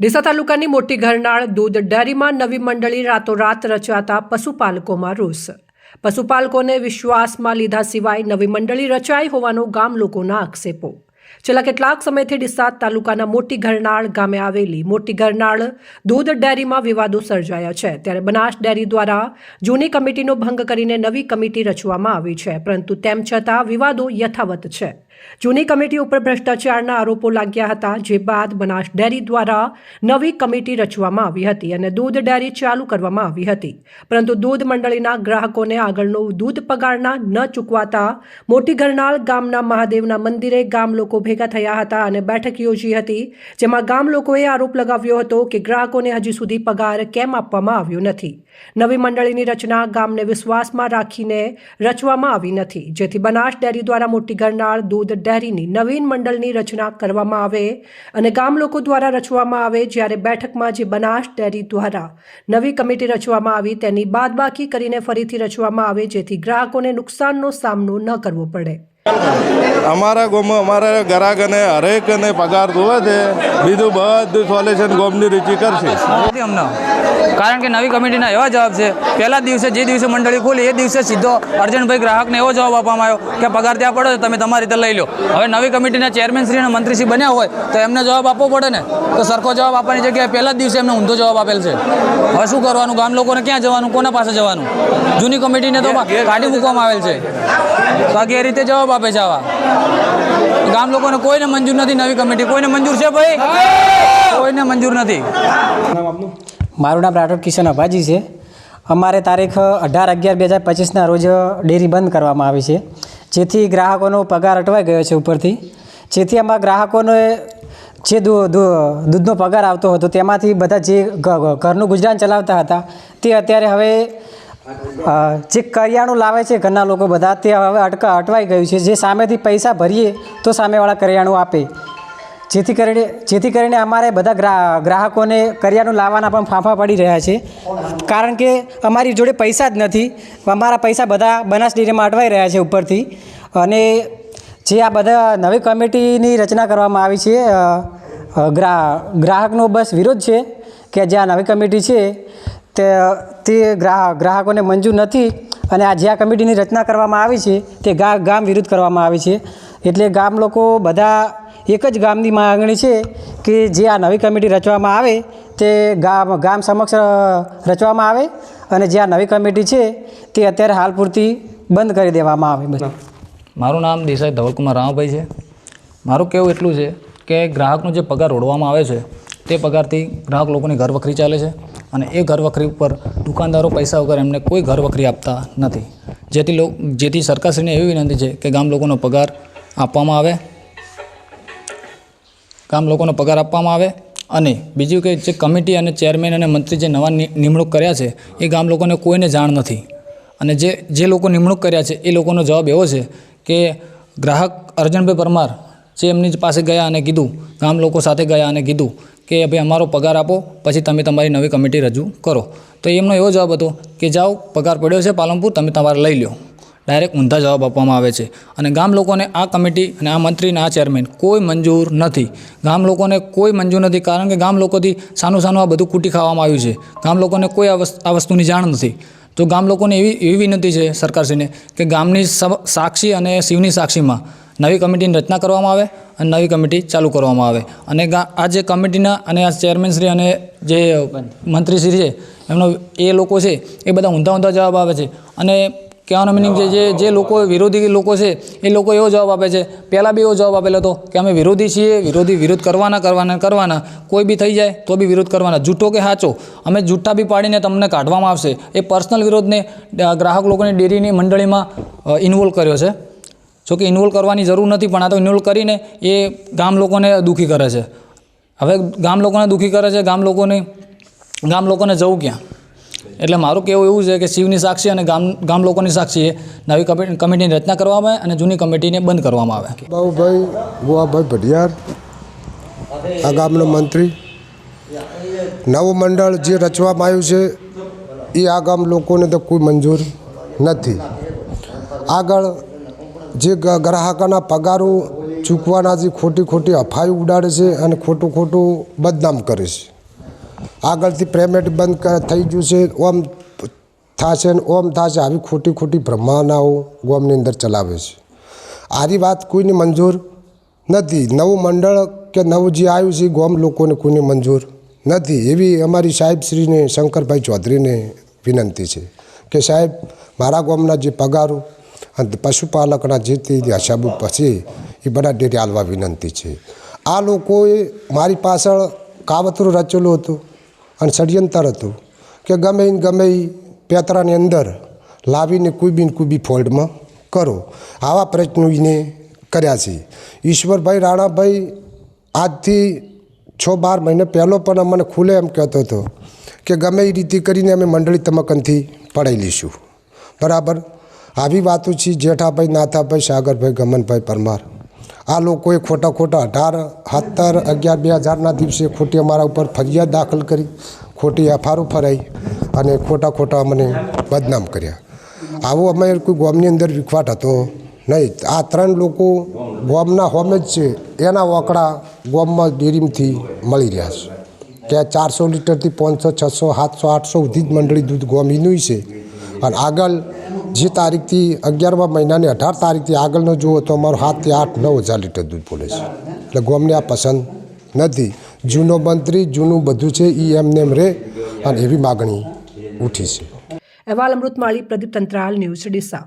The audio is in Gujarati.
ડીસા તાલુકાની મોટી ઘરનાળ દૂધ ડેરીમાં નવી મંડળી રાતોરાત રચાતા પશુપાલકોમાં રોષ. પશુપાલકોને વિશ્વાસમાં લીધા સિવાય નવી મંડળી રચાઈ હોવાનો ગામ લોકોના આક્ષેપો. છેલ્લા કેટલાક સમયથી ડીસા તાલુકાના મોટી ઘરનાળ ગામે આવેલી મોટી ઘરનાળ દૂધ ડેરીમાં વિવાદો સર્જાયા છે. ત્યારે બનાસ ડેરી દ્વારા જૂની કમિટીનો ભંગ કરીને નવી કમિટી રચવામાં આવી છે. પરંતુ તેમ છતાં વિવાદો યથાવત છે. જૂની કમિટી ઉપર ભ્રષ્ટાચારના આરોપો લાગ્યા હતા, જે બાદ બનાસ ડેરી દ્વારા નવી કમિટી રચવામાં આવી હતી અને દૂધ ડેરી ચાલુ કરવામાં આવી હતી. પરંતુ દૂધ મંડળીના ગ્રાહકોને આગળનો દૂધ પગારના ન ચૂકવાતા મોટી ઘરનાળ ગામના મહાદેવના મંદિરે ગામ લોકો ભેગા થયા હતા અને બેઠક યોજી હતી, જેમાં ગામ લોકોએ આરોપ લગાવ્યો હતો કે ગ્રાહકોને હજી સુધી પગાર કેમ આપવામાં આવ્યો નથી. નવી મંડળીની રચના ગામને વિશ્વાસમાં રાખીને રચવામાં આવી નથી, જેથી બનાસ ડેરી દ્વારા મોટી ઘરનાળ દૂધ ડેરીની નવીન મંડળની રચના કરવામાં આવે અને ગામ લોકો દ્વારા રચવામાં આવે જ્યારે બેઠકમાં જે બનાસ ડેરી દ્વારા નવી કમિટી રચવામાં આવી તેની બાદબાકી કરીને ફરીથી રચવામાં આવે જેથી ગ્રાહકોને નુકસાનનો સામનો ન કરવો પડે. અમારા ગામમાં અમારા હરેક અને પગાર ધોવે છે. બીજું બધું સોલ્યુશન ગોમની રુચિ કરશે. અમને. કારણ કે નવી કમિટીના એવા જવાબ છે. પહેલા દિવસે જે દિવસે મંડળી ખોલી એ દિવસે સીધો અર્જનભાઈ ગ્રાહકને એવો જવાબ આપવામાં આવ્યો કે પગાર ત્યાં પડે તમે તમારી રીતે લઈ લો. હવે નવી કમિટીના ચેરમેનશ્રી અને મંત્રીશ્રી બન્યા હોય તો એમને જવાબ આપવો પડે ને? તો સરખો જવાબ આપવાની જગ્યાએ પહેલા જ દિવસે એમને ઊંધો જવાબ આપેલ છે. હવે શું કરવાનું? ગામ લોકોને ક્યાં જવાનું? કોના પાસે જવાનું? જૂની કમિટીને તો કાઢી મૂકવામાં આવેલ છે. તો આ રીતે જવાબ આપે છે આવા. ગામ લોકોને કોઈને મંજૂર નથી નવી કમિટી. કોઈને મંજૂર છે ભાઈ? કોઈને મંજૂર નથી. મારું નામ રાઠોડ કિશન અભાજી છે. અમારે તારીખ અઢાર અગિયાર બે હજાર પચીસના રોજ ડેરી બંધ કરવામાં આવી છે. જેથી ગ્રાહકોનો પગાર અટવાઈ ગયો છે ઉપરથી. જેથી આમાં ગ્રાહકોને જે દૂધનો પગાર આવતો હતો તેમાંથી બધા જે ઘરનું ગુજરાન ચલાવતા હતા તે અત્યારે હવે જે કરિયાણું લાવે છે, ઘરના લોકો બધા તે હવે અટકા, અટવાઈ ગયું છે. જે સામેથી પૈસા ભરીએ, તો સામેવાળા કરિયાણું આપે. જેથી કરીને જેથી કરીને અમારે બધા ગ્રા, ગ્રાહકોને કરિયાણું લાવવાના પણ ફાંફા પડી રહ્યા છે. કારણ કે અમારી જોડે પૈસા જ નથી. અમારા પૈસા બધા બનાસ ડેરીમાં અટવાઈ રહ્યા છે ઉપરથી. અને જે આ બધા નવી કમિટીની રચના કરવામાં આવી છે ગ્રાહકનો બસ વિરોધ છે કે જે આ નવી કમિટી છે તે તે ગ્રાહક ગ્રાહકોને મંજૂર નથી અને આ જે આ કમિટીની રચના કરવામાં આવી છે, તે ગામ વિરુદ્ધ કરવામાં આવી છે. એટલે ગામ લોકો બધા એક જ ગામની માંગણી છે કે જે આ નવી કમિટી રચવામાં આવે, તે ગામ ગામ સમક્ષ રચવામાં આવે અને જે આ નવી કમિટી છે, તે અત્યારે હાલ પૂરતી બંધ કરી દેવામાં આવે મારું નામ દેસાઈ ધવલકુમાર રામાભાઈ છે. મારું કહેવું એટલું છે કે ગ્રાહકનો જે પગાર ઓળવામાં આવે છે, તે પગારથી ગ્રાહક લોકોની ઘર વખરી ચાલે છે. અને એ ઘર વખરી ઉપર દુકાનદારો પૈસા વગર એમને કોઈ ઘર વખરી આપતા નથી. જેથી જેથી સરકારશ્રીને એવી વિનંતી છે કે ગામ લોકોનો પગાર આપવામાં આવે. ગામ લોકોનો પગાર આપવામાં આવે અને બીજું કે જે કમિટી અને ચેરમેન અને મંત્રી જે નવા નિમણૂક કર્યા છે, એ ગામ લોકોને કોઈને જાણ નથી. અને જે જે લોકો નિમણૂક કર્યા છે, એ લોકોનો જવાબ એવો છે કે ગ્રાહક અર્જનભાઈ પરમાર જે એમની પાસે ગયા અને કીધું, ગામ લોકો સાથે ગયા અને કીધું કે ભાઈ, અમારો પગાર આપો, પછી તમે તમારી નવી કમિટી રજૂ કરો. તો એમનો એવો જવાબ હતો કે, જાઓ, પગાર પડ્યો છે પાલનપુર, તમે તમારે લઈ લો ડાયરેક્ટ ઊંધા જવાબ આપવામાં આવે છે. અને ગામ લોકોને આ કમિટી અને આ મંત્રી અને આ ચેરમેન કોઈ મંજૂર નથી. ગામ લોકોને કોઈ મંજૂર નથી, કારણ કે ગામ લોકોથી સાનું સાનું આ બધું કૂટી ખાવામાં આવ્યું છે. ગામ લોકોને કોઈ આ વસ્તુની જાણ નથી. તો ગામ લોકોને એવી એવી વિનંતી છે સરકારશ્રીને કે ગામની સાક્ષી અને શિવની સાક્ષીમાં નવી કમિટીની રચના કરવામાં આવે અને નવી કમિટી ચાલુ કરવામાં આવે. અને આ જે કમિટીના અને આ ચેરમેનશ્રી અને જે મંત્રીશ્રી છે, એમનો એ લોકો છે, એ બધા ઊંધા ઊંધા જવાબ આપે છે. અને કહેવાનો મિનિંગ છે, જે જે લોકો વિરોધી લોકો છે, એ લોકો એવો જવાબ આપે છે, પહેલાં બી એવો જવાબ આપેલો હતો કે અમે વિરોધી છીએ, વિરોધી વિરોધ કરવાના કરવાના કરવાના. કોઈ બી થઈ જાય તો બી વિરોધ કરવાના. જૂઠો કે સાચો, અમે જૂઠા બી પાડીને તમને કાઢવામાં આવશે. એ પર્સનલ વિરોધને ગ્રાહક લોકોની ડેરીની મંડળીમાં ઇન્વોલ્વ કર્યો છે. જોકે ઇન્વોલ્વ કરવાની જરૂર નથી, પણ આ તો ઇન્વોલ્વ કરીને એ ગામ લોકોને દુઃખી કરે છે. હવે ગામ લોકોને દુઃખી કરે છે, ગામ લોકોને ગામ લોકોને જવું ક્યાં? એટલે મારું કહેવું એવું છે કે શિવની સાક્ષી અને ગામ ગામ લોકોની સાક્ષીએ નવી કમિટી, કમિટીની રચના કરવામાં આવે અને જૂની કમિટીને બંધ કરવામાં આવે. બાબુભાઈ ગોવાભાઈ ભટિયાર, આ ગામનો મંત્રી. નવું મંડળ જે રચવામાં આવ્યું છે, એ આ ગામ લોકોને તો કોઈ મંજૂર નથી. આગળ જે ગ્રાહકોના પગારો ચૂકવાના જે ખોટી ખોટી અફાઈ ઉડાડે છે અને ખોટું ખોટું બદનામ કરે છે. આગળથી પેમેન્ટ બંધ થઈ ગયું છે. ઓમ થશે ને ઓમ થશે આવી ખોટી ખોટી ભ્રમાનાઓ ગોમની અંદર ચલાવે છે. આરી વાત કોઈને મંજૂર નથી. નવું મંડળ કે નવું જે આવ્યું છે ગોમ લોકોને કોઈને મંજૂર નથી. એવી અમારી સાહેબશ્રીને શંકરભાઈ ચૌધરીને વિનંતી છે કે સાહેબ, મારા ગામના જે પગારો અને પશુપાલકના જે તે હિસાબો પછી એ બધા ડેરી હાલવા વિનંતી છે. આ લોકોએ મારી પાછળ કાવતરું રચેલું હતું અને ષડયંત્ર હતું કે ગમે ગમે પેતરાની અંદર લાવીને કોઈ બી કોઈ બી ફોલ્ડમાં કરો. આવા પ્રયત્નો એને કર્યા છે. ઈશ્વરભાઈ રાણાભાઈ આજથી છ બાર મહિને પહેલો પણ અમને ખુલે એમ કહેતો હતો કે ગમે એ રીતે કરીને અમે મંડળી તમકનથી પડાવી લઈશું. બરાબર? આવી વાતો છે જેઠાભાઈ, નાથાભાઈ, સાગરભાઈ, ગમનભાઈ પરમાર. આ લોકોએ ખોટા ખોટા અઢાર, સત્તર, અગિયાર, બે હજારના દિવસે ખોટી અમારા ઉપર ફરિયાદ દાખલ કરી, ખોટી એફઆરઓ ફરાઈ અને ખોટા ખોટા અમને બદનામ કર્યા. આવો અમે કોઈ ગામની અંદર વિખવાટ હતો નહીં. આ ત્રણ લોકો ગોમના હોમે જ છે. એના ઓકડા ગોમમાં ડેરીમથી મળી રહ્યા છે. કે ચારસો લીટરથી પાંચસો, છસો, સાતસો, આઠસો સુધી જ મંડળી દૂધ ગોમીનું છે. અને આગળ જે તારીખથી અગિયારમા મહિનાની અઢાર તારીખથી આગળનો જુઓ તો અમારો સાતથી આઠ નવ હજાર લીટર દૂધ બોલે છે. એટલે ગોમને આ પસંદ નથી. જૂનો મંત્રી, જૂનું બધું છે એ એમને એમ રહે અને એવી માગણી ઉઠી છે. અહેવાલ અમૃતમાળી પ્રદીપ તંત્રાલ, ન્યૂઝ ડીસા.